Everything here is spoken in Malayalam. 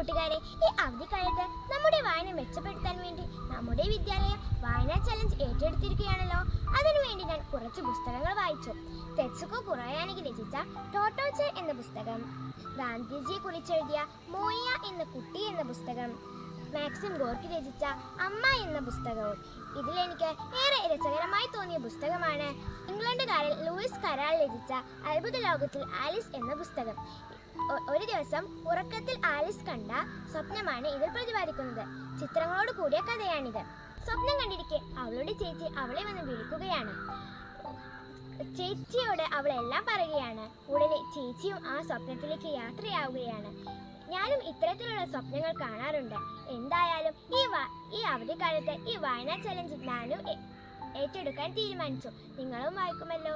കൂട്ടുകാരെ ഈ അവധിക്കാലത്ത് നമ്മുടെ വായന മെച്ചപ്പെടുത്താൻ വേണ്ടി നമ്മുടെ വിദ്യാലയം വായനാ ചലഞ്ച് ഏറ്റെടുത്തിരിക്കുകയാണല്ലോ. അതിനുവേണ്ടി ഞാൻ കുറച്ച് പുസ്തകങ്ങൾ വായിച്ചു. തെച്ചുക്കോ കുറയാനെങ്കിൽ രചിച്ച ടോട്ടോച്ച എന്ന പുസ്തകം ഗാന്ധിജിയെ കുറിച്ചെഴുതിയ മോയ എന്ന കുട്ടി എന്ന പുസ്തകം മാക്സിം ഗോർക്കി രചിച്ച അമ്മ എന്ന പുസ്തകവും ഇതിലെനിക്ക് ഏറെ രസകരമായി തോന്നിയ പുസ്തകമാണ് ഇംഗ്ലണ്ടുകാരൻ ലൂയിസ് കരാൾ രചിച്ച അത്ഭുത ലോകത്തിൽ ആലിസ് എന്ന പുസ്തകം. ഒരു ദിവസം ഉറക്കത്തിൽ ആലിസ് കണ്ട സ്വപ്നമാണ് ഇതിൽ പ്രതിപാദിക്കുന്നത്. ചിത്രങ്ങളോട് കൂടിയ കഥയാണിത്. സ്വപ്നം കണ്ടിരിക്കെ അവളുടെ ചേച്ചി അവളെ വന്ന് വിളിക്കുകയാണ്. ചേച്ചിയോട് അവൾ എല്ലാം പറയുകയാണ്. ഉടനെ ചേച്ചിയും ആ സ്വപ്നത്തിലേക്ക് യാത്രയാവുകയാണ്. ഞാനും ഇത്തരത്തിലുള്ള സ്വപ്നങ്ങൾ കാണാറുണ്ട്. എന്തായാലും ഈ ഈ അവധിക്കാലത്ത് ഈ വായനാ ചലഞ്ച് ഞാനും ഏറ്റെടുക്കാൻ തീരുമാനിച്ചു. നിങ്ങളും വായിക്കുമല്ലോ.